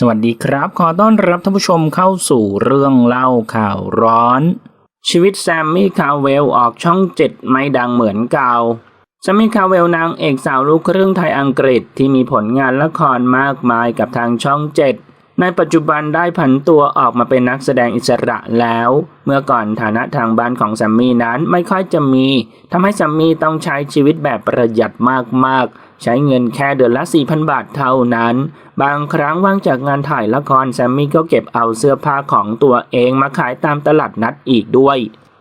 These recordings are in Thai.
สวัสดีครับ ขอต้อนรับท่านผู้ชมเข้าสู่เรื่องเล่าข่าวร้อน ชีวิตแซมมี่คาเวลออกช่องเจ็ดไม่ดังเหมือนเก่าแซมมี่คาเวลนางเอกสาวลูกครึ่งไทยอังกฤษที่มีผลงานละครมากมายกับทางช่องเจ็ด ในปัจจุบันได้ผันตัวออกมาเป็นนักแสดงอิสระแล้ว เมื่อก่อนฐานะทางบ้านของแซมมี่นั้นไม่ค่อยจะมีทำให้แซมมี่ต้องใช้ชีวิตแบบประหยัดมากๆ ใช้เงินแค่เดือนละ 4,000 บาทเท่านั้น บางครั้งว่างจากงานถ่ายละครแซมมี่ก็เก็บเอาเสื้อผ้าของตัวเองมาขายตามตลาดนัดอีกด้วย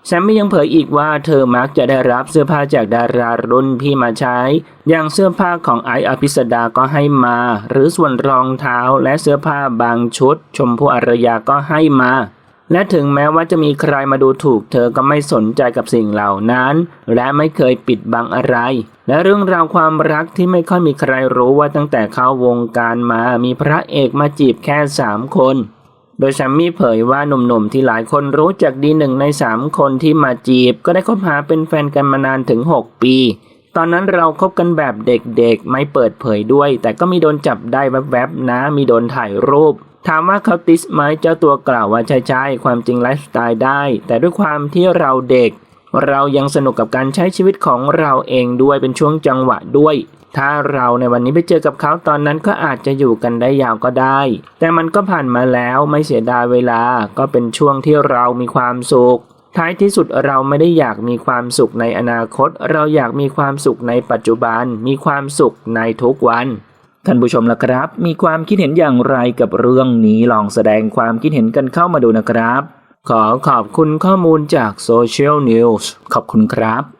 แซมมี่ยังเผยอีกว่าเธอมักจะได้รับเสื้อผ้าจากดารารุ่นพี่มาใช้ อย่างเสื้อผ้าของไอซ์อภิสดาก็ให้มา หรือส่วนรองเท้าและเสื้อผ้าบางชุด ชมพู่อารยาก็ให้มา และถึงแม้ว่าจะมีใครมาดูถูก เธอก็ไม่สนใจกับสิ่งเหล่านั้น และไม่เคยปิดบังอะไร และเรื่องราวความรักที่ไม่ค่อยมีใครรู้ว่าตั้งแต่เข้าวงการมามีพระเอกมาจีบแค่สามคน โดยแซมมี่เผยว่าหนุ่มๆที่หลายคนรู้จักดีหนึ่งในสามคนที่มาจีบ ก็ได้คบหาเป็นแฟนกันมานานถึง 6 ปี ตอนนั้นเราคบกันแบบเด็กๆ ไม่เปิดเผยด้วย แต่ก็มีโดนจับได้แวบๆนะ มีโดนถ่ายรูป ถามว่าเขาติสไหมเจ้าตัวกล่าวว่าใช่ๆ ความจริงไลฟ์สไตล์ได้ แต่ด้วยความที่เราเด็ก เรายังสนุกกับการใช้ชีวิตของเราเองด้วยเป็นช่วงจังหวะด้วย ถ้าเราในวันนี้ไปเจอกับเขาตอนนั้นก็อาจจะอยู่กันได้ยาวก็ได้ แต่มันก็ผ่านมาแล้วไม่เสียดายเวลาก็เป็นช่วงที่เรามีความสุขท้ายที่สุดเราไม่ได้อยากมีความสุขในอนาคต เราอยากมีความสุขในปัจจุบัน มีความสุขในทุกวัน ท่านผู้ชมล่ะครับ มีความคิดเห็นอย่างไรกับเรื่องนี้ลองแสดงความคิดเห็นกันเข้ามาดูนะครับ ขอขอบคุณข้อมูลจากโซเชียลนิวส์ขอบคุณครับ